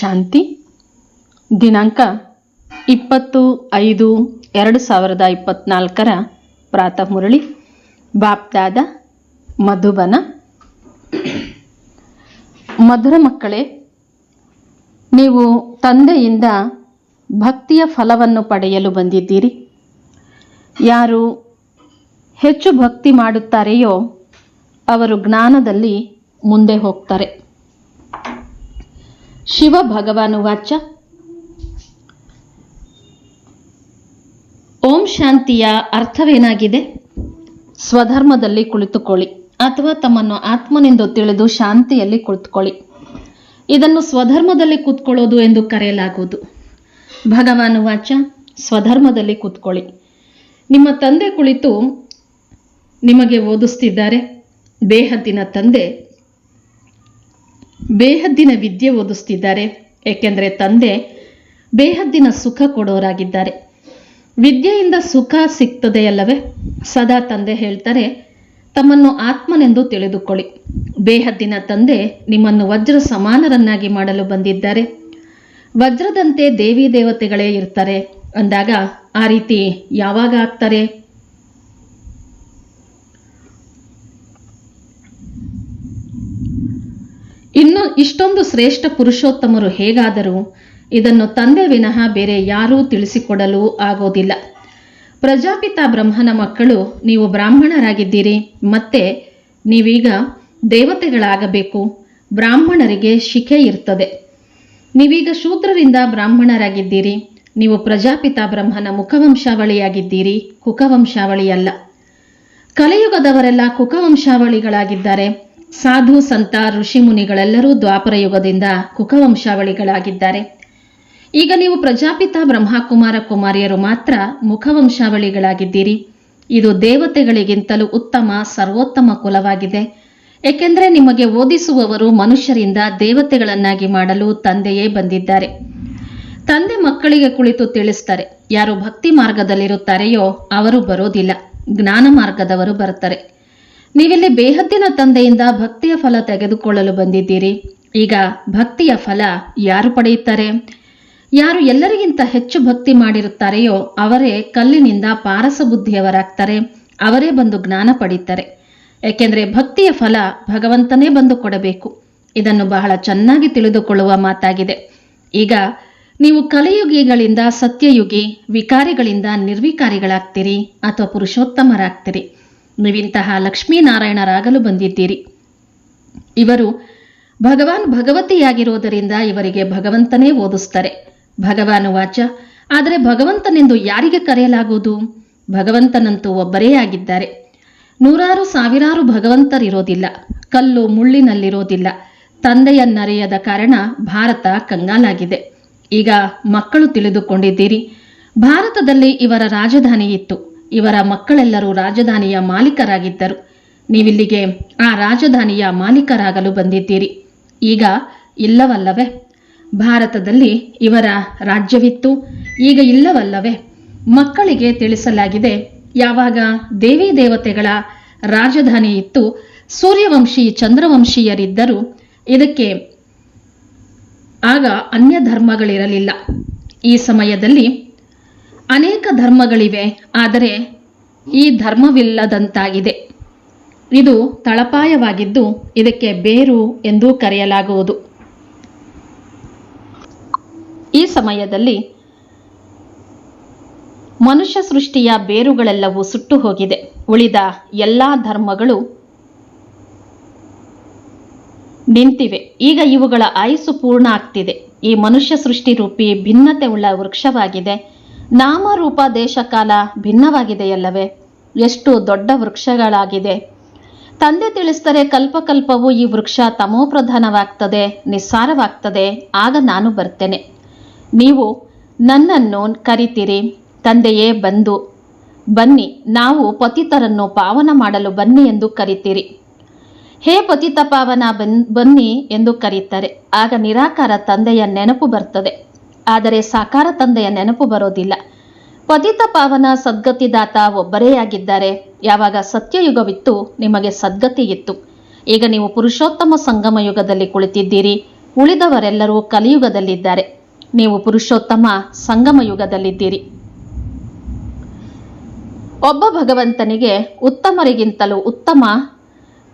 ಶಾಂತಿ. ದಿನಾಂಕ ಇಪ್ಪತ್ತು ಐದು ಎರಡು ಸಾವಿರದ ಇಪ್ಪತ್ನಾಲ್ಕರ ಪ್ರಾತಃ ಮುರಳಿ. ಬಾಪ್ದಾದ ಮಧುಬನ. ಮಧುರ ಮಕ್ಕಳೇ, ನೀವು ತಂದೆಯಿಂದ ಭಕ್ತಿಯ ಫಲವನ್ನು ಪಡೆಯಲು ಬಂದಿದ್ದೀರಿ. ಯಾರು ಹೆಚ್ಚು ಭಕ್ತಿ ಮಾಡುತ್ತಾರೆಯೋ, ಅವರು ಜ್ಞಾನದಲ್ಲಿ ಮುಂದೆ ಹೋಗ್ತಾರೆ. ಶಿವ ಭಗವಾನು ವಾಚ. ಓಂ ಶಾಂತಿಯ ಅರ್ಥವೇನಾಗಿದೆ? ಸ್ವಧರ್ಮದಲ್ಲಿ ಕುಳಿತುಕೊಳ್ಳಿ ಅಥವಾ ತಮ್ಮನ್ನು ಆತ್ಮನೆಂದು ತಿಳಿದು ಶಾಂತಿಯಲ್ಲಿ ಕುಳಿತುಕೊಳ್ಳಿ. ಇದನ್ನು ಸ್ವಧರ್ಮದಲ್ಲಿ ಕೂತ್ಕೊಳ್ಳೋದು ಎಂದು ಕರೆಯಲಾಗುವುದು. ಭಗವಾನು ವಾಚ, ಸ್ವಧರ್ಮದಲ್ಲಿ ಕೂತ್ಕೊಳ್ಳಿ. ನಿಮ್ಮ ತಂದೆ ಕುಳಿತು ನಿಮಗೆ ಓದಿಸ್ತಿದ್ದಾರೆ. ದೇಹದಿನ ತಂದೆ ಬೇಹದ್ದಿನ ವಿದ್ಯೆ ಓದಿಸ್ತಿದ್ದಾರೆ. ಏಕೆಂದರೆ ತಂದೆ ಬೇಹದ್ದಿನ ಸುಖ ಕೊಡೋರಾಗಿದ್ದಾರೆ. ವಿದ್ಯೆಯಿಂದ ಸುಖ ಸಿಗ್ತದೆಯಲ್ಲವೇ? ಸದಾ ತಂದೆ ಹೇಳ್ತಾರೆ, ತಮ್ಮನ್ನು ಆತ್ಮನೆಂದು ತಿಳಿದುಕೊಳ್ಳಿ. ಬೇಹದ್ದಿನ ತಂದೆ ನಿಮ್ಮನ್ನು ವಜ್ರ ಸಮಾನರನ್ನಾಗಿ ಮಾಡಲು ಬಂದಿದ್ದಾರೆ. ವಜ್ರದಂತೆ ದೇವಿ ದೇವತೆಗಳೇ ಇರ್ತಾರೆ. ಅಂದಾಗ ಆ ರೀತಿ ಯಾವಾಗ ಆಗ್ತಾರೆ? ಇನ್ನು ಇಷ್ಟೊಂದು ಶ್ರೇಷ್ಠ ಪುರುಷೋತ್ತಮರು ಹೇಗಾದರೂ ಇದನ್ನು ತಂದೆ ವಿನಃ ಬೇರೆ ಯಾರೂ ತಿಳಿಸಿಕೊಡಲು ಆಗೋದಿಲ್ಲ. ಪ್ರಜಾಪಿತ ಬ್ರಹ್ಮನ ಮಕ್ಕಳು, ನೀವು ಬ್ರಾಹ್ಮಣರಾಗಿದ್ದೀರಿ, ಮತ್ತೆ ನೀವೀಗ ದೇವತೆಗಳಾಗಬೇಕು, ಬ್ರಾಹ್ಮಣರಿಗೆ ಶಿಖೆ ಇರ್ತದೆ. ನೀವೀಗ ಶೂದ್ರರಿಂದ ಬ್ರಾಹ್ಮಣರಾಗಿದ್ದೀರಿ, ನೀವು ಪ್ರಜಾಪಿತ ಬ್ರಹ್ಮನ ಮುಖವಂಶಾವಳಿಯಾಗಿದ್ದೀರಿ, ಕುಕವಂಶಾವಳಿಯಲ್ಲ. ಕಲಿಯುಗದವರೆಲ್ಲ ಕುಕವಂಶಾವಳಿಗಳಾಗಿದ್ದಾರೆ ಸಾಧು ಸಂತ ಋಷಿ ಮುನಿಗಳೆಲ್ಲರೂ ದ್ವಾಪರ ಯುಗದಿಂದ ಕುಕವಂಶಾವಳಿಗಳಾಗಿದ್ದಾರೆ. ಈಗ ನೀವು ಪ್ರಜಾಪಿತ ಬ್ರಹ್ಮಕುಮಾರ ಕುಮಾರಿಯರು ಮಾತ್ರ ಮುಖವಂಶಾವಳಿಗಳಾಗಿದ್ದೀರಿ. ಇದು ದೇವತೆಗಳಿಗಿಂತಲೂ ಉತ್ತಮ, ಸರ್ವೋತ್ತಮ ಕುಲವಾಗಿದೆ. ಏಕೆಂದರೆ ನಿಮಗೆ ಓದಿಸುವವರು ಮನುಷ್ಯರಿಂದ ದೇವತೆಗಳನ್ನಾಗಿ ಮಾಡಲು ತಂದೆಯೇ ಬಂದಿದ್ದಾರೆ. ತಂದೆ ಮಕ್ಕಳಿಗೆ ಕುಳಿತು ತಿಳಿಸ್ತಾರೆ, ಯಾರು ಭಕ್ತಿ ಮಾರ್ಗದಲ್ಲಿರುತ್ತಾರೆಯೋ ಅವರು ಬರೋದಿಲ್ಲ, ಜ್ಞಾನ ಮಾರ್ಗದವರು ಬರ್ತಾರೆ ನೀವಿಲ್ಲಿ ಬೇಹದ್ದಿನ ತಂದೆಯಿಂದ ಭಕ್ತಿಯ ಫಲ ತೆಗೆದುಕೊಳ್ಳಲು ಬಂದಿದ್ದೀರಿ. ಈಗ ಭಕ್ತಿಯ ಫಲ ಯಾರು ಪಡೆಯುತ್ತಾರೆ? ಯಾರು ಎಲ್ಲರಿಗಿಂತ ಹೆಚ್ಚು ಭಕ್ತಿ ಮಾಡಿರುತ್ತಾರೆಯೋ ಅವರೇ ಕಲ್ಲಿನಿಂದ ಪಾರಸ ಬುದ್ಧಿಯವರಾಗ್ತಾರೆ ಅವರೇ ಬಂದು ಜ್ಞಾನ ಪಡೀತಾರೆ. ಏಕೆಂದರೆ ಭಕ್ತಿಯ ಫಲ ಭಗವಂತನೇ ಬಂದು ಕೊಡಬೇಕು. ಇದನ್ನು ಬಹಳ ಚೆನ್ನಾಗಿ ತಿಳಿದುಕೊಳ್ಳುವ ಮಾತಾಗಿದೆ. ಈಗ ನೀವು ಕಲಿಯುಗಿಗಳಿಂದ ಸತ್ಯಯುಗಿ, ವಿಕಾರಿಗಳಿಂದ ನಿರ್ವಿಕಾರಿಗಳಾಗ್ತೀರಿ ಅಥವಾ ಪುರುಷೋತ್ತಮರಾಗ್ತೀರಿ. ನೀವಿಂತಹ ಲಕ್ಷ್ಮೀನಾರಾಯಣರಾಗಲು ಬಂದಿದ್ದೀರಿ. ಇವರು ಭಗವಾನ್ ಭಗವತಿಯಾಗಿರುವುದರಿಂದ ಇವರಿಗೆ ಭಗವಂತನೇ ಓದಿಸ್ತಾರೆ ಭಗವಾನ್ ವಾಚ, ಆದರೆ ಭಗವಂತನೆಂದು ಯಾರಿಗೆ ಕರೆಯಲಾಗುವುದು? ಭಗವಂತನಂತೂ ಒಬ್ಬರೇ ಆಗಿದ್ದಾರೆ. ನೂರಾರು ಸಾವಿರಾರು ಭಗವಂತರಿರೋದಿಲ್ಲ, ಕಲ್ಲು ಮುಳ್ಳಿನಲ್ಲಿರೋದಿಲ್ಲ. ತಂದೆಯನ್ನರಿಯದ ಕಾರಣ ಭಾರತ ಕಂಗಾಲಾಗಿದೆ. ಈಗ ಮಕ್ಕಳು ತಿಳಿದುಕೊಂಡಿದ್ದೀರಿ, ಭಾರತದಲ್ಲಿ ಇವರ ರಾಜಧಾನಿ ಇತ್ತು ಇವರ ಮಕ್ಕಳೆಲ್ಲರೂ ರಾಜಧಾನಿಯ ಮಾಲೀಕರಾಗಿದ್ದರು. ನೀವಿಲ್ಲಿಗೆ ಆ ರಾಜಧಾನಿಯ ಮಾಲೀಕರಾಗಲು ಬಂದಿದ್ದೀರಿ. ಈಗ ಇಲ್ಲವಲ್ಲವೇ? ಭಾರತದಲ್ಲಿ ಇವರ ರಾಜ್ಯವಿತ್ತು. ಈಗ ಇಲ್ಲವಲ್ಲವೇ? ಮಕ್ಕಳಿಗೆ ತಿಳಿಸಲಾಗಿದೆ, ಯಾವಾಗ ದೇವಿ ದೇವತೆಗಳ ರಾಜಧಾನಿ ಇತ್ತು, ಸೂರ್ಯವಂಶಿ, ಚಂದ್ರವಂಶೀಯರಿದ್ದರು ಇದಕ್ಕೆ ಆಗ ಅನ್ಯ ಧರ್ಮಗಳಿರಲಿಲ್ಲ ಈ ಸಮಯದಲ್ಲಿ ಅನೇಕ ಧರ್ಮಗಳಿವೆ, ಆದರೆ ಈ ಧರ್ಮವಿಲ್ಲದಂತಾಗಿದೆ. ಇದು ತಳಪಾಯವಾಗಿದ್ದು ಇದಕ್ಕೆ ಬೇರು ಎಂದು ಕರೆಯಲಾಗುವುದು. ಈ ಸಮಯದಲ್ಲಿ ಮನುಷ್ಯ ಸೃಷ್ಟಿಯ ಬೇರುಗಳೆಲ್ಲವೂ ಸುಟ್ಟು ಹೋಗಿದೆ. ಉಳಿದ ಎಲ್ಲ ಧರ್ಮಗಳು ನಿಂತಿವೆ. ಈಗ ಇವುಗಳ ಆಯಸ್ಸು ಪೂರ್ಣ ಆಗ್ತಿದೆ. ಈ ಮನುಷ್ಯ ಸೃಷ್ಟಿ ರೂಪಿ ಭಿನ್ನತೆ ಉಳ್ಳ ವೃಕ್ಷವಾಗಿದೆ. ನಾಮರೂಪ ದೇಶಕಾಲ ಭಿನ್ನವಾಗಿದೆಯಲ್ಲವೇ? ಎಷ್ಟು ದೊಡ್ಡ ವೃಕ್ಷಗಳಾಗಿದೆ. ತಂದೆ ತಿಳಿಸ್ತಾರೆ ಕಲ್ಪಕಲ್ಪವು ಈ ವೃಕ್ಷ ತಮೋಪ್ರಧಾನವಾಗ್ತದೆ ನಿಸ್ಸಾರವಾಗ್ತದೆ. ಆಗ ನಾನು ಬರ್ತೇನೆ. ನೀವು ನನ್ನನ್ನು ಕರಿತೀರಿ, ತಂದೆಯೇ ಬಂದು. ಬನ್ನಿ, ನಾವು ಪತಿತರನ್ನು ಪಾವನ ಮಾಡಲು ಬನ್ನಿ ಎಂದು ಕರಿತೀರಿ. ಹೇ ಪತಿತ ಪಾವನ, ಬನ್, ಬನ್ನಿ ಎಂದು ಕರೀತಾರೆ. ಆಗ ನಿರಾಕಾರ ತಂದೆಯ ನೆನಪು ಬರ್ತದೆ. ಆದರೆ ಸಾಕಾರ ತಂದೆಯ ನೆನಪು ಬರೋದಿಲ್ಲ. ಪತಿತ ಪಾವನ ಸದ್ಗತಿದಾತ ಒಬ್ಬರೇ ಆಗಿದ್ದಾರೆ. ಯಾವಾಗ ಸತ್ಯಯುಗವಿತ್ತು ನಿಮಗೆ ಸದ್ಗತಿ ಇತ್ತು. ಈಗ ನೀವು ಪುರುಷೋತ್ತಮ ಸಂಗಮ ಯುಗದಲ್ಲಿ ಕುಳಿತಿದ್ದೀರಿ. ಉಳಿದವರೆಲ್ಲರೂ ಕಲಿಯುಗದಲ್ಲಿದ್ದಾರೆ. ನೀವು ಪುರುಷೋತ್ತಮ ಸಂಗಮ ಯುಗದಲ್ಲಿದ್ದೀರಿ. ಒಬ್ಬ ಭಗವಂತನಿಗೆ ಉತ್ತಮರಿಗಿಂತಲೂ ಉತ್ತಮ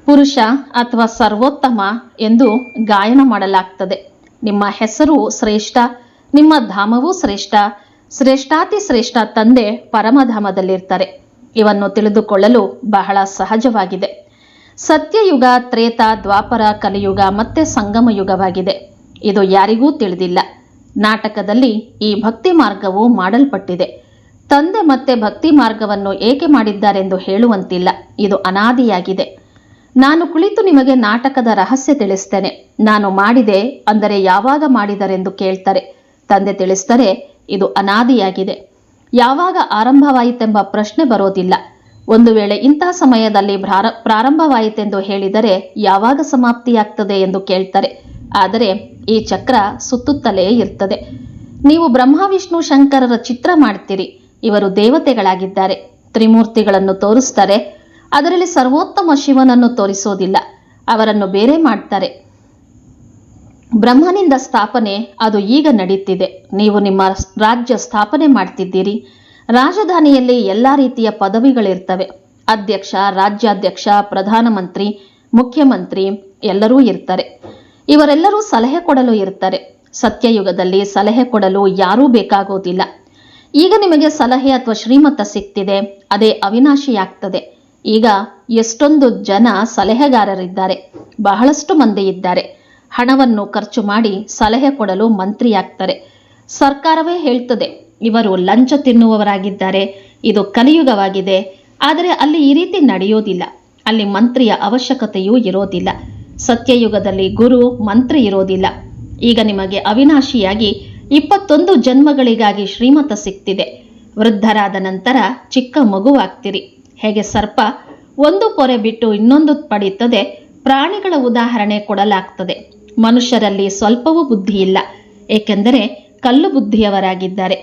ಪುರುಷ ಅಥವಾ ಸರ್ವೋತ್ತಮ ಎಂದು ಗಾಯನ ಮಾಡಲಾಗ್ತದೆ. ನಿಮ್ಮ ಹೆಸರು ಶ್ರೇಷ್ಠ ನಿಮ್ಮ ಧಾಮವೂ ಶ್ರೇಷ್ಠ. ಶ್ರೇಷ್ಠಾತಿ ಶ್ರೇಷ್ಠ ತಂದೆ ಪರಮಧಾಮದಲ್ಲಿರ್ತಾರೆ. ಇವನ್ನು ತಿಳಿದುಕೊಳ್ಳಲು ಬಹಳ ಸಹಜವಾಗಿದೆ. ಸತ್ಯಯುಗ, ತ್ರೇತ, ದ್ವಾಪರ, ಕಲಿಯುಗ ಮತ್ತೆ ಸಂಗಮ ಯುಗವಾಗಿದೆ ಇದು ಯಾರಿಗೂ ತಿಳಿದಿಲ್ಲ. ನಾಟಕದಲ್ಲಿ ಈ ಭಕ್ತಿ ಮಾರ್ಗವು ಮಾಡಲ್ಪಟ್ಟಿದೆ. ತಂದೆ ಮತ್ತೆ ಭಕ್ತಿ ಮಾರ್ಗವನ್ನು ಏಕೆ ಮಾಡಿದ್ದಾರೆಂದು ಹೇಳುವಂತಿಲ್ಲ. ಇದು ಅನಾದಿಯಾಗಿದೆ. ನಾನು ಕುಳಿತು ನಿಮಗೆ ನಾಟಕದ ರಹಸ್ಯ ತಿಳಿಸ್ತೇನೆ. ನಾನು ಮಾಡಿದೆ ಅಂದರೆ ಯಾವಾಗ ಮಾಡಿದರೆಂದು ಕೇಳ್ತಾರೆ. ತಂದೆ ತಿಳಿಸ್ತಾರೆ ಇದು ಅನಾದಿಯಾಗಿದೆ. ಯಾವಾಗ ಆರಂಭವಾಯಿತೆಂಬ ಪ್ರಶ್ನೆ ಬರೋದಿಲ್ಲ. ಒಂದು ವೇಳೆ ಇಂತಹ ಸಮಯದಲ್ಲಿ ಪ್ರಾರ ಪ್ರಾರಂಭವಾಯಿತೆಂದು ಹೇಳಿದರೆ ಯಾವಾಗ ಸಮಾಪ್ತಿಯಾಗ್ತದೆ ಎಂದು ಕೇಳ್ತಾರೆ. ಆದರೆ ಈ ಚಕ್ರ ಸುತ್ತುತ್ತಲೇ ಇರ್ತದೆ. ನೀವು ಬ್ರಹ್ಮ, ವಿಷ್ಣು, ಶಂಕರರ ಚಿತ್ರ ಮಾಡ್ತೀರಿ. ಇವರು ದೇವತೆಗಳಾಗಿದ್ದಾರೆ. ತ್ರಿಮೂರ್ತಿಗಳನ್ನು ತೋರಿಸ್ತಾರೆ. ಅದರಲ್ಲಿ ಸರ್ವೋತ್ತಮ ಶಿವನನ್ನು ತೋರಿಸೋದಿಲ್ಲ. ಅವರನ್ನು ಬೇರೆ ಮಾಡ್ತಾರೆ. ಬ್ರಹ್ಮನಿಂದ ಸ್ಥಾಪನೆ ಅದು ಈಗ ನಡೀತಿದೆ. ನೀವು ನಿಮ್ಮ ರಾಜ್ಯ ಸ್ಥಾಪನೆ ಮಾಡ್ತಿದ್ದೀರಿ. ರಾಜಧಾನಿಯಲ್ಲಿ ಎಲ್ಲ ರೀತಿಯ ಪದವಿಗಳಿರ್ತವೆ. ಅಧ್ಯಕ್ಷ, ರಾಜ್ಯಾಧ್ಯಕ್ಷ, ಪ್ರಧಾನಮಂತ್ರಿ, ಮುಖ್ಯಮಂತ್ರಿ ಎಲ್ಲರೂ ಇರ್ತಾರೆ. ಇವರೆಲ್ಲರೂ ಸಲಹೆ ಕೊಡಲು ಇರ್ತಾರೆ. ಸತ್ಯಯುಗದಲ್ಲಿ ಸಲಹೆ ಕೊಡಲು ಯಾರೂ ಬೇಕಾಗೋದಿಲ್ಲ. ಈಗ ನಿಮಗೆ ಸಲಹೆ ಅಥವಾ ಶ್ರೀಮತ ಸಿಗ್ತಿದೆ ಅದೇ ಅವಿನಾಶಿಯಾಗ್ತದೆ. ಈಗ ಎಷ್ಟೊಂದು ಜನ ಸಲಹೆಗಾರರಿದ್ದಾರೆ. ಬಹಳಷ್ಟು ಮಂದಿ ಇದ್ದಾರೆ. ಹಣವನ್ನು ಖರ್ಚು ಮಾಡಿ ಸಲಹೆ ಕೊಡಲು ಮಂತ್ರಿಯಾಗ್ತಾರೆ. ಸರ್ಕಾರವೇ ಹೇಳ್ತದೆ, ಇವರು ಲಂಚ ತಿನ್ನುವವರಾಗಿದ್ದಾರೆ, ಇದು ಕಲಿಯುಗವಾಗಿದೆ, ಆದರೆ ಅಲ್ಲಿ ಈ ರೀತಿ ನಡೆಯೋದಿಲ್ಲ. ಅಲ್ಲಿ ಮಂತ್ರಿಯ ಅವಶ್ಯಕತೆಯೂ ಇರೋದಿಲ್ಲ. ಸತ್ಯಯುಗದಲ್ಲಿ ಗುರು, ಮಂತ್ರಿ ಇರೋದಿಲ್ಲ. ಈಗ ನಿಮಗೆ ಅವಿನಾಶಿಯಾಗಿ ಇಪ್ಪತ್ತೊಂದು ಜನ್ಮಗಳಿಗಾಗಿ ಶ್ರೀಮತ ಸಿಕ್ತಿದೆ. ವೃದ್ಧರಾದ ನಂತರ ಚಿಕ್ಕ ಮಗುವಾಗ್ತಿರಿ. ಹೇಗೆ ಸರ್ಪ, ಒಂದು ಪೊರೆ ಬಿಟ್ಟು ಇನ್ನೊಂದು ಪಡೆಯುತ್ತದೆ, ಪ್ರಾಣಿಗಳ ಉದಾಹರಣೆ ಕೊಡಲಾಗ್ತದೆ. ಮನುಷ್ಯರಲ್ಲಿ ಸ್ವಲ್ಪವೂ ಬುದ್ಧಿ ಇಲ್ಲ ಏಕೆಂದರೆ ಕಲ್ಲು ಬುದ್ಧಿಯವರಾಗಿದ್ದಾರೆ.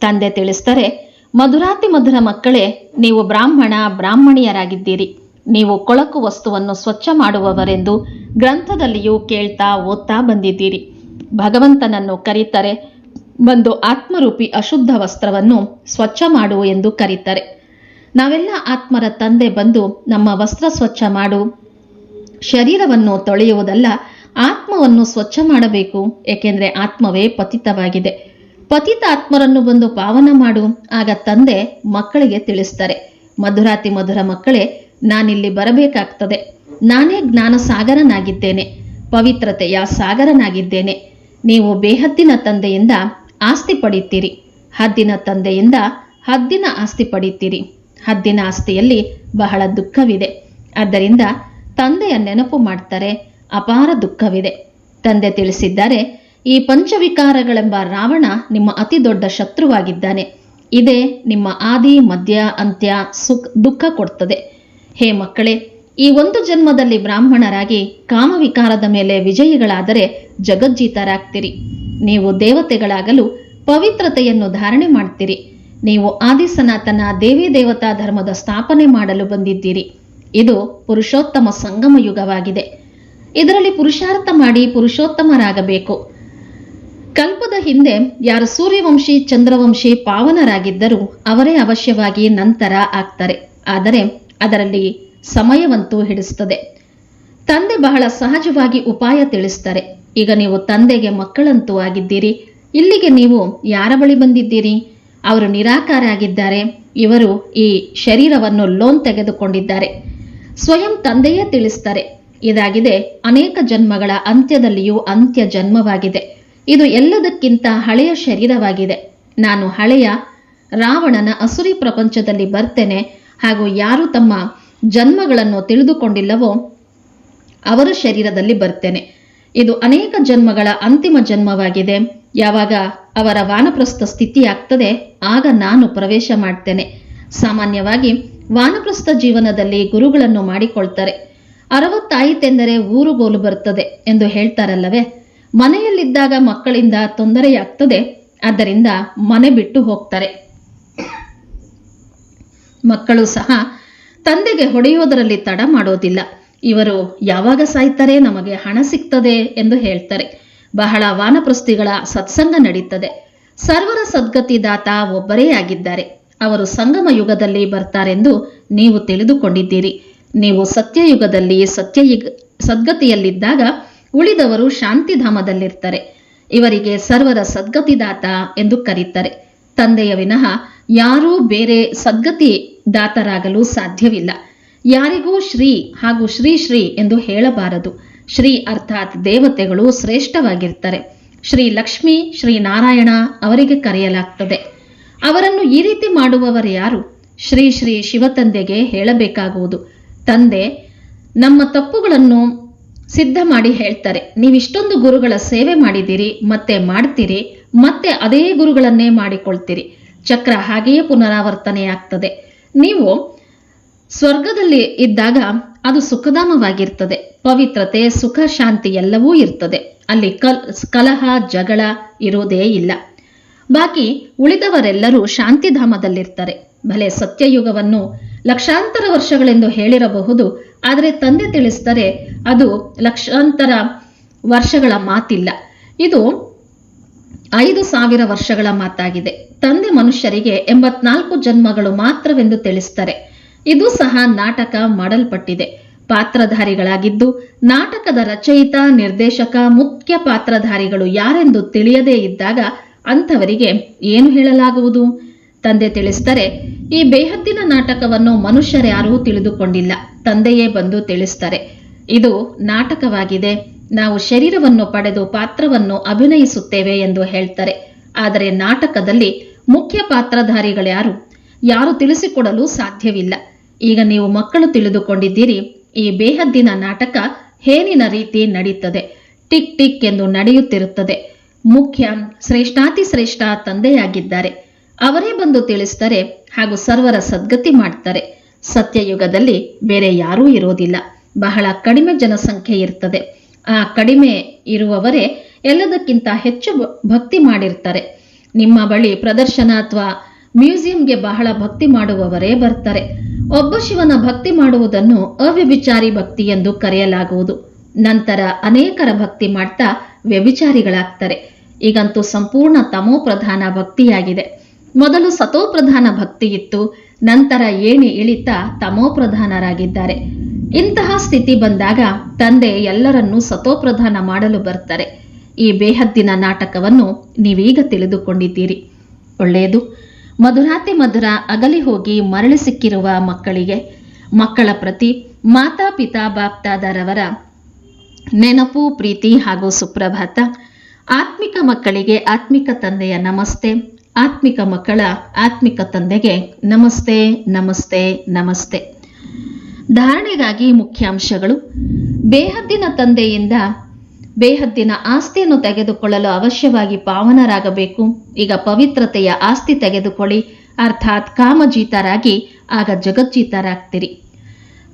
ತಂದೆ ತಿಳಿಸ್ತಾರೆ ಮಧುರಾತಿ ಮಧುರ ಮಕ್ಕಳೇ, ನೀವು ಬ್ರಾಹ್ಮಣ ಬ್ರಾಹ್ಮಣಿಯರಾಗಿದ್ದೀರಿ. ನೀವು ಕೊಳಕು ವಸ್ತುವನ್ನು ಸ್ವಚ್ಛ ಮಾಡುವವರೆಂದು ಗ್ರಂಥದಲ್ಲಿಯೂ ಕೇಳ್ತಾ ಓದ್ತಾ ಬಂದಿದ್ದೀರಿ. ಭಗವಂತನನ್ನು ಕರೀತಾರೆ, ಬಂದು ಆತ್ಮರೂಪಿ ಅಶುದ್ಧ ವಸ್ತ್ರವನ್ನು ಸ್ವಚ್ಛ ಮಾಡು ಎಂದು ಕರೀತಾರೆ. ನಾವೆಲ್ಲ ಆತ್ಮರ ತಂದೆ ಬಂದು ನಮ್ಮ ವಸ್ತ್ರ ಸ್ವಚ್ಛ ಮಾಡು. ಶರೀರವನ್ನು ತೊಳೆಯುವುದಲ್ಲ ಆತ್ಮವನ್ನು ಸ್ವಚ್ಛ ಮಾಡಬೇಕು, ಏಕೆಂದರೆ ಆತ್ಮವೇ ಪತಿತವಾಗಿದೆ. ಪತಿತ ಆತ್ಮರನ್ನು ಬಂದು ಪಾವನ ಮಾಡು, ಆಗ ತಂದೆ ಮಕ್ಕಳಿಗೆ ತಿಳಿಸ್ತಾರೆ. ಮಧುರಾತಿ ಮಧುರ ಮಕ್ಕಳೇ, ನಾನಿಲ್ಲಿ ಬರಬೇಕಾಗ್ತದೆ. ನಾನೇ ಜ್ಞಾನ ಸಾಗರನಾಗಿದ್ದೇನೆ ಪವಿತ್ರತೆಯ ಸಾಗರನಾಗಿದ್ದೇನೆ. ನೀವು ಬೇಹದ್ದಿನ ತಂದೆಯಿಂದ ಆಸ್ತಿ ಪಡೀತೀರಿ. ಹದ್ದಿನ ತಂದೆಯಿಂದ ಹದ್ದಿನ ಆಸ್ತಿ ಪಡೀತೀರಿ. ಹದ್ದಿನ ಆಸ್ತಿಯಲ್ಲಿ ಬಹಳ ದುಃಖವಿದೆ. ಆದ್ದರಿಂದ ತಂದೆಯ ನೆನಪು ಮಾಡ್ತಾರೆ ಅಪಾರ ದುಃಖವಿದೆ. ತಂದೆ ತಿಳಿಸಿದ್ದಾರೆ, ಈ ಪಂಚವಿಕಾರಗಳೆಂಬ ರಾವಣ ನಿಮ್ಮ ಅತಿ ದೊಡ್ಡ ಶತ್ರುವಾಗಿದ್ದಾನೆ. ಇದೇ ನಿಮ್ಮ ಆದಿ ಮಧ್ಯ ಅಂತ್ಯ, ಸುಖ, ದುಃಖ ಕೊಡ್ತದೆ. ಹೇ ಮಕ್ಕಳೇ, ಈ ಒಂದು ಜನ್ಮದಲ್ಲಿ ಬ್ರಾಹ್ಮಣರಾಗಿ ಕಾಮವಿಕಾರದ ಮೇಲೆ ವಿಜಯಿಗಳಾದರೆ ಜಗಜ್ಜೀತರಾಗ್ತೀರಿ. ನೀವು ದೇವತೆಗಳಾಗಲು ಪವಿತ್ರತೆಯನ್ನು ಧಾರಣೆ ಮಾಡ್ತೀರಿ. ನೀವು ಆದಿ ಸನಾತನ ದೇವಿ ದೇವತಾ ಧರ್ಮದ ಸ್ಥಾಪನೆ ಮಾಡಲು ಬಂದಿದ್ದೀರಿ. ಇದು ಪುರುಷೋತ್ತಮ ಸಂಗಮ ಯುಗವಾಗಿದೆ ಇದರಲ್ಲಿ ಪುರುಷಾರ್ಥ ಮಾಡಿ ಪುರುಷೋತ್ತಮರಾಗಬೇಕು. ಕಲ್ಪದ ಹಿಂದೆ ಯಾರು ಸೂರ್ಯವಂಶಿ, ಚಂದ್ರವಂಶಿ ಪಾವನರಾಗಿದ್ದರೂ ಅವರೇ ಅವಶ್ಯವಾಗಿ ನಂತರ ಆಗ್ತಾರೆ. ಆದರೆ ಅದರಲ್ಲಿ ಸಮಯವಂತೂ ಹಿಡಿಸುತ್ತದೆ ತಂದೆ ಬಹಳ ಸಹಜವಾಗಿ ಉಪಾಯ ತಿಳಿಸ್ತಾರೆ. ಈಗ ನೀವು ತಂದೆಗೆ ಮಕ್ಕಳಂತೂ ಆಗಿದ್ದೀರಿ. ಇಲ್ಲಿಗೆ ನೀವು ಯಾರ ಬಳಿ ಬಂದಿದ್ದೀರಿ? ಅವರು ನಿರಾಕಾರ ಆಗಿದ್ದಾರೆ. ಇವರು ಈ ಶರೀರವನ್ನು ಲೋನ್ ತೆಗೆದುಕೊಂಡಿದ್ದಾರೆ. ಸ್ವಯಂ ತಂದೆಯೇ ತಿಳಿಸ್ತಾರೆ. ಇದಾಗಿದೆ. ಅನೇಕ ಜನ್ಮಗಳ ಅಂತ್ಯದಲ್ಲಿಯೂ ಅಂತ್ಯ ಜನ್ಮವಾಗಿದೆ. ಇದು ಎಲ್ಲದಕ್ಕಿಂತ ಹಳೆಯ ಶರೀರವಾಗಿದೆ. ನಾನು ಹಳೆಯ ರಾವಣನ ಅಸುರಿ ಪ್ರಪಂಚದಲ್ಲಿ ಬರ್ತೇನೆ ಹಾಗೂ ಯಾರು ತಮ್ಮ ಜನ್ಮಗಳನ್ನು ತಿಳಿದುಕೊಂಡಿಲ್ಲವೋ ಅವರ ಶರೀರದಲ್ಲಿ ಬರ್ತೇನೆ. ಇದು ಅನೇಕ ಜನ್ಮಗಳ ಅಂತಿಮ ಜನ್ಮವಾಗಿದೆ. ಯಾವಾಗ ಅವರ ವಾನಪ್ರಸ್ಥ ಸ್ಥಿತಿ ಆಗ್ತದೆ ಆಗ ನಾನು ಪ್ರವೇಶ ಮಾಡ್ತೇನೆ. ಸಾಮಾನ್ಯವಾಗಿ ವಾನಪ್ರಸ್ಥ ಜೀವನದಲ್ಲಿ ಗುರುಗಳನ್ನು ಮಾಡಿಕೊಳ್ತಾರೆ. ಅರವತ್ತಾಯಿತೆಂದರೆ ಊರುಗೋಲು ಬರ್ತದೆ ಎಂದು ಹೇಳ್ತಾರಲ್ಲವೇ? ಮನೆಯಲ್ಲಿದ್ದಾಗ ಮಕ್ಕಳಿಂದ ತೊಂದರೆಯಾಗ್ತದೆ, ಆದ್ದರಿಂದ ಮನೆ ಬಿಟ್ಟು ಹೋಗ್ತಾರೆ. ಮಕ್ಕಳು ಸಹ ತಂದೆಗೆ ಹೊಡೆಯೋದರಲ್ಲಿ ತಡ ಮಾಡೋದಿಲ್ಲ. ಇವರು ಯಾವಾಗ ಸಾಯ್ತಾರೆ, ನಮಗೆ ಹಣ ಸಿಗ್ತದೆ ಎಂದು ಹೇಳ್ತಾರೆ. ಬಹಳ ವಾನಪ್ರಸ್ಥಿಗಳ ಸತ್ಸಂಗ ನಡೀತದೆ. ಸರ್ವರ ಸದ್ಗತಿದಾತ ಒಬ್ಬರೇ ಆಗಿದ್ದಾರೆ. ಅವರು ಸಂಗಮ ಯುಗದಲ್ಲಿ ಬರ್ತಾರೆಂದು ನೀವು ತಿಳಿದುಕೊಂಡಿದ್ದೀರಿ. ನೀವು ಸತ್ಯಯುಗದಲ್ಲಿ ಸತ್ಯಯುಗ ಸದ್ಗತಿಯಲ್ಲಿದ್ದಾಗ ಉಳಿದವರು ಶಾಂತಿಧಾಮದಲ್ಲಿರ್ತಾರೆ. ಇವರಿಗೆ ಸರ್ವರ ಸದ್ಗತಿದಾತ ಎಂದು ಕರೀತಾರೆ. ತಂದೆಯ ವಿನಃ ಯಾರೂ ಬೇರೆ ಸದ್ಗತಿ ದಾತರಾಗಲು ಸಾಧ್ಯವಿಲ್ಲ. ಯಾರಿಗೂ ಶ್ರೀ ಹಾಗೂ ಶ್ರೀ ಶ್ರೀ ಎಂದು ಹೇಳಬಾರದು. ಶ್ರೀ ಅರ್ಥಾತ್ ದೇವತೆಗಳು ಶ್ರೇಷ್ಠವಾಗಿರ್ತಾರೆ. ಶ್ರೀ ಲಕ್ಷ್ಮಿ, ಶ್ರೀ ನಾರಾಯಣ ಅವರಿಗೆ ಕರೆಯಲಾಗ್ತದೆ. ಅವರನ್ನು ಈ ರೀತಿ ಮಾಡುವವರು ಯಾರು? ಶ್ರೀ ಶ್ರೀ ಶಿವತಂದೆಗೆ ಹೇಳಬೇಕಾಗುವುದು. ತಂದೆ, ನಮ್ಮ ತಪ್ಪುಗಳನ್ನು ಸಿದ್ಧ ಮಾಡಿ ಹೇಳ್ತಾರೆ. ನೀವಿಷ್ಟೊಂದು ಗುರುಗಳ ಸೇವೆ ಮಾಡಿದ್ದೀರಿ, ಮತ್ತೆ ಮಾಡ್ತೀರಿ, ಮತ್ತೆ ಅದೇ ಗುರುಗಳನ್ನೇ ಮಾಡಿಕೊಳ್ತೀರಿ. ಚಕ್ರ ಹಾಗೆಯೇ ಪುನರಾವರ್ತನೆಯಾಗ್ತದೆ ನೀವು ಸ್ವರ್ಗದಲ್ಲಿ ಇದ್ದಾಗ ಅದು ಸುಖಧಾಮವಾಗಿರ್ತದೆ. ಪವಿತ್ರತೆ, ಸುಖ, ಶಾಂತಿ ಎಲ್ಲವೂ ಇರ್ತದೆ. ಅಲ್ಲಿ ಕಲ್, ಕಲಹ, ಜಗಳ ಇರೋದೇ ಇಲ್ಲ. ಬಾಕಿ ಉಳಿದವರೆಲ್ಲರೂ ಶಾಂತಿಧಾಮದಲ್ಲಿರ್ತಾರೆ. ಭಲೆ ಸತ್ಯಯುಗವನ್ನು ಲಕ್ಷಾಂತರ ವರ್ಷಗಳೆಂದು ಹೇಳಿರಬಹುದು, ಆದರೆ ತಂದೆ ತಿಳಿಸ್ತಾರೆ ಅದು ಲಕ್ಷಾಂತರ ವರ್ಷಗಳ ಮಾತಿಲ್ಲ. ಇದು ಐದು ಸಾವಿರ ವರ್ಷಗಳ ಮಾತಾಗಿದೆ. ತಂದೆ ಮನುಷ್ಯರಿಗೆ ಎಂಬತ್ನಾಲ್ಕು ಜನ್ಮಗಳು ಮಾತ್ರವೆಂದು ತಿಳಿಸ್ತಾರೆ ಇದು ಸಹ ನಾಟಕ ಮಾಡಲ್ಪಟ್ಟಿದೆ. ಪಾತ್ರಧಾರಿಗಳಾಗಿದ್ದು, ನಾಟಕದ ರಚಯಿತ, ನಿರ್ದೇಶಕ, ಮುಖ್ಯ ಪಾತ್ರಧಾರಿಗಳು ಯಾರೆಂದು ತಿಳಿಯದೇ ಇದ್ದಾಗ ಅಂಥವರಿಗೆ ಏನು ಹೇಳಲಾಗುವುದು? ತಂದೆ ತಿಳಿಸ್ತಾರೆ ಈ ಬೇಹತ್ತಿನ ನಾಟಕವನ್ನು ಮನುಷ್ಯರ್ಯಾರೂ ತಿಳಿದುಕೊಂಡಿಲ್ಲ. ತಂದೆಯೇ ಬಂದು ತಿಳಿಸ್ತಾರೆ ಇದು ನಾಟಕವಾಗಿದೆ. ನಾವು ಶರೀರವನ್ನು ಪಡೆದು ಪಾತ್ರವನ್ನು ಅಭಿನಯಿಸುತ್ತೇವೆ ಎಂದು ಹೇಳ್ತಾರೆ. ಆದರೆ ನಾಟಕದಲ್ಲಿ ಮುಖ್ಯ ಪಾತ್ರಧಾರಿಗಳ್ಯಾರು ಯಾರು ತಿಳಿಸಿಕೊಡಲು ಸಾಧ್ಯವಿಲ್ಲ. ಈಗ ನೀವು ಮಕ್ಕಳು ತಿಳಿದುಕೊಂಡಿದ್ದೀರಿ. ಈ ಬೇಹದ್ದಿನ ನಾಟಕ ಹೇನಿನ ರೀತಿ ನಡೀತದೆ. ಟಿಕ್ ಟಿಕ್ ಎಂದು ನಡೆಯುತ್ತಿರುತ್ತದೆ. ಮುಖ್ಯ, ಶ್ರೇಷ್ಠಾತಿ ಶ್ರೇಷ್ಠ ತಂದೆಯಾಗಿದ್ದಾರೆ. ಅವರೇ ಬಂದು ತಿಳಿಸ್ತಾರೆ ಹಾಗೂ ಸರ್ವರ ಸದ್ಗತಿ ಮಾಡ್ತಾರೆ. ಸತ್ಯಯುಗದಲ್ಲಿ ಬೇರೆ ಯಾರೂ ಇರೋದಿಲ್ಲ ಬಹಳ ಕಡಿಮೆ ಜನಸಂಖ್ಯೆ ಇರ್ತದೆ. ಆ ಕಡಿಮೆ ಇರುವವರೇ ಎಲ್ಲದಕ್ಕಿಂತ ಹೆಚ್ಚು ಭಕ್ತಿ ಮಾಡಿರ್ತಾರೆ. ನಿಮ್ಮ ಬಳಿ ಪ್ರದರ್ಶನ ಅಥವಾ ಮ್ಯೂಸಿಯಂಗೆ ಬಹಳ ಭಕ್ತಿ ಮಾಡುವವರೇ ಬರ್ತಾರೆ. ಒಬ್ಬ ಶಿವನ ಭಕ್ತಿ ಮಾಡುವುದನ್ನು ಅವ್ಯಭಿಚಾರಿ ಭಕ್ತಿ ಎಂದು ಕರೆಯಲಾಗುವುದು. ನಂತರ ಅನೇಕರ ಭಕ್ತಿ ಮಾಡ್ತಾ ವ್ಯಭಿಚಾರಿಗಳಾಗ್ತಾರೆ. ಈಗಂತೂ ಸಂಪೂರ್ಣ ತಮೋ ಪ್ರಧಾನ ಭಕ್ತಿಯಾಗಿದೆ. ಮೊದಲು ಸತೋಪ್ರಧಾನ ಭಕ್ತಿ ಇತ್ತು ನಂತರ ಏಣಿ ಇಳಿತ ತಮೋಪ್ರಧಾನರಾಗಿದ್ದಾರೆ ಇಂತಹ ಸ್ಥಿತಿ ಬಂದಾಗ ತಂದೆ ಎಲ್ಲರನ್ನೂ ಸತೋಪ್ರಧಾನ ಮಾಡಲು ಬರ್ತಾರೆ ಈ ಬೇಹದ್ದಿನ ನಾಟಕವನ್ನು ನೀವೀಗ ತಿಳಿದುಕೊಂಡಿದ್ದೀರಿ. ಒಳ್ಳೆಯದು. ಮಧುರಾತಿ ಮಧುರ ಅಗಲಿ ಹೋಗಿ ಮರಳಿ ಸಿಕ್ಕಿರುವ ಮಕ್ಕಳಿಗೆ, ಮಕ್ಕಳ ಪ್ರತಿ ಮಾತಾ ಪಿತಾ ಬಾಪ್ತಾದರವರ ನೆನಪು, ಪ್ರೀತಿ ಹಾಗೂ ಸುಪ್ರಭಾತ. ಆತ್ಮಿಕ ಮಕ್ಕಳಿಗೆ ಆತ್ಮಿಕ ತಂದೆಯ ನಮಸ್ತೆ. ಆತ್ಮಿಕ ಮಕ್ಕಳ ಆತ್ಮಿಕ ತಂದೆಗೆ ನಮಸ್ತೆ ನಮಸ್ತೆ ನಮಸ್ತೆ. ಧಾರಣೆಗಾಗಿ ಮುಖ್ಯಾಂಶಗಳು ಬೇಹದ್ದಿನ ತಂದೆಯಿಂದ ಬೇಹದ್ದಿನ ಆಸ್ತಿಯನ್ನು ತೆಗೆದುಕೊಳ್ಳಲು ಅವಶ್ಯವಾಗಿ ಪಾವನರಾಗಬೇಕು. ಈಗ ಪವಿತ್ರತೆಯ ಆಸ್ತಿ ತೆಗೆದುಕೊಳ್ಳಿ. ಅರ್ಥಾತ್ ಕಾಮಜೀತರಾಗಿ, ಆಗ ಜಗಜ್ಜೀತರಾಗ್ತೀರಿ.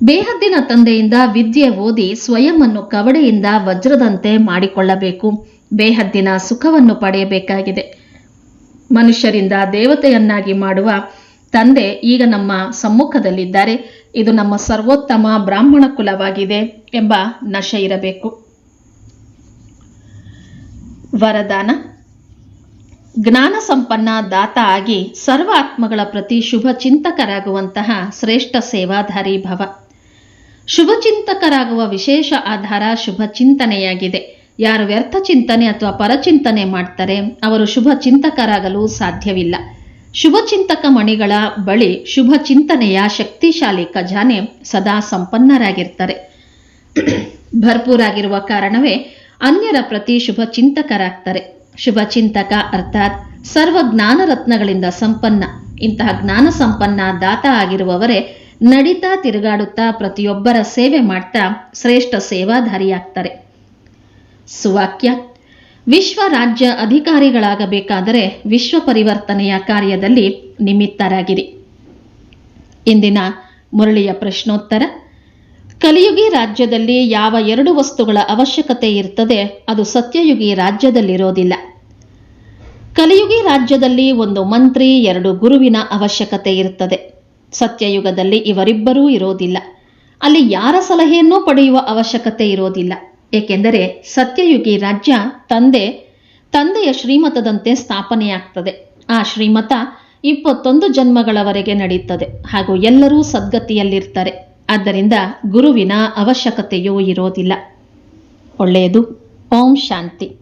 ಬೇಹದ್ದಿನ ತಂದೆಯಿಂದ ವಿದ್ಯೆ ಓದಿ ಸ್ವಯಂವನ್ನು ಕವಡೆಯಿಂದ ವಜ್ರದಂತೆ ಮಾಡಿಕೊಳ್ಳಬೇಕು. ಬೇಹದ್ದಿನ ಸುಖವನ್ನು ಪಡೆಯಬೇಕಾಗಿದೆ. ಮನುಷ್ಯರಿಂದ ದೇವತೆಯನ್ನಾಗಿ ಮಾಡುವ ತಂದೆ ಈಗ ನಮ್ಮ ಸಮ್ಮುಖದಲ್ಲಿದ್ದಾರೆ. ಇದು ನಮ್ಮ ಸರ್ವೋತ್ತಮ ಬ್ರಾಹ್ಮಣ ಕುಲವಾಗಿದೆ ಎಂಬ ನಶೆ ಇರಬೇಕು. ವರದಾನ. ಜ್ಞಾನ ಸಂಪನ್ನ ದಾತ ಆಗಿ ಸರ್ವ ಆತ್ಮಗಳ ಪ್ರತಿ ಶುಭ ಚಿಂತಕರಾಗುವಂತಹ ಶ್ರೇಷ್ಠ ಸೇವಾಧಾರಿ ಭವ. ಶುಭ ಚಿಂತಕರಾಗುವ ವಿಶೇಷ ಆಧಾರ ಶುಭ ಚಿಂತನೆಯಾಗಿದೆ. ಯಾರು ವ್ಯರ್ಥ ಚಿಂತನೆ ಅಥವಾ ಪರಚಿಂತನೆ ಮಾಡ್ತಾರೆ, ಅವರು ಶುಭ ಚಿಂತಕರಾಗಲು ಸಾಧ್ಯವಿಲ್ಲ. ಶುಭ ಚಿಂತಕ ಮಣಿಗಳ ಬಳಿ ಶುಭ ಚಿಂತನೆಯ ಶಕ್ತಿಶಾಲಿ ಖಜಾನೆ ಸದಾ ಸಂಪನ್ನರಾಗಿರ್ತಾರೆ. ಭರ್ಪೂರಾಗಿರುವ ಕಾರಣವೇ ಅನ್ಯರ ಪ್ರತಿ ಶುಭ ಚಿಂತಕರಾಗ್ತಾರೆ. ಶುಭ ಚಿಂತಕ ಅರ್ಥಾತ್ ಸರ್ವ ಜ್ಞಾನ ರತ್ನಗಳಿಂದ ಸಂಪನ್ನ. ಇಂತಹ ಜ್ಞಾನ ಸಂಪನ್ನ ದಾತ ಆಗಿರುವವರೇ ನಡಿತಾ ತಿರುಗಾಡುತ್ತಾ ಪ್ರತಿಯೊಬ್ಬರ ಸೇವೆ ಮಾಡ್ತಾ ಶ್ರೇಷ್ಠ ಸೇವಾಧಾರಿಯಾಗ್ತಾರೆ. ಸುವಾಕ್ಯ. ವಿಶ್ವ ರಾಜ್ಯ ಅಧಿಕಾರಿಗಳಾಗಬೇಕಾದರೆ ವಿಶ್ವ ಪರಿವರ್ತನೆಯ ಕಾರ್ಯದಲ್ಲಿ ನಿಮಿತ್ತರಾಗಿರಿ. ಇಂದಿನ ಮುರಳಿಯ ಪ್ರಶ್ನೋತ್ತರ. ಕಲಿಯುಗಿ ರಾಜ್ಯದಲ್ಲಿ ಯಾವ ಎರಡು ವಸ್ತುಗಳ ಅವಶ್ಯಕತೆ ಇರ್ತದೆ, ಅದು ಸತ್ಯಯುಗಿ ರಾಜ್ಯದಲ್ಲಿರೋದಿಲ್ಲ. ಕಲಿಯುಗಿ ರಾಜ್ಯದಲ್ಲಿ ಒಂದು ಮಂತ್ರಿ, ಎರಡು ಗುರುವಿನ ಅವಶ್ಯಕತೆ ಇರ್ತದೆ. ಸತ್ಯಯುಗದಲ್ಲಿ ಇವರಿಬ್ಬರೂ ಇರೋದಿಲ್ಲ. ಅಲ್ಲಿ ಯಾರ ಸಲಹೆಯನ್ನೂ ಪಡೆಯುವ ಅವಶ್ಯಕತೆ ಇರೋದಿಲ್ಲ. ಏಕೆಂದರೆ ಸತ್ಯಯುಗಿ ರಾಜ್ಯ ತಂದೆ, ತಂದೆಯ ಶ್ರೀಮತದಂತೆ ಸ್ಥಾಪನೆಯಾಗ್ತದೆ. ಆ ಶ್ರೀಮತ ಇಪ್ಪತ್ತೊಂದು ಜನ್ಮಗಳವರೆಗೆ ನಡೆಯುತ್ತದೆ. ಹಾಗೂ ಎಲ್ಲರೂ ಸದ್ಗತಿಯಲ್ಲಿರ್ತಾರೆ. ಆದ್ದರಿಂದ ಗುರುವಿನ ಅವಶ್ಯಕತೆಯೂ ಇರೋದಿಲ್ಲ. ಒಳ್ಳೆಯದು. ಓಂ ಶಾಂತಿ.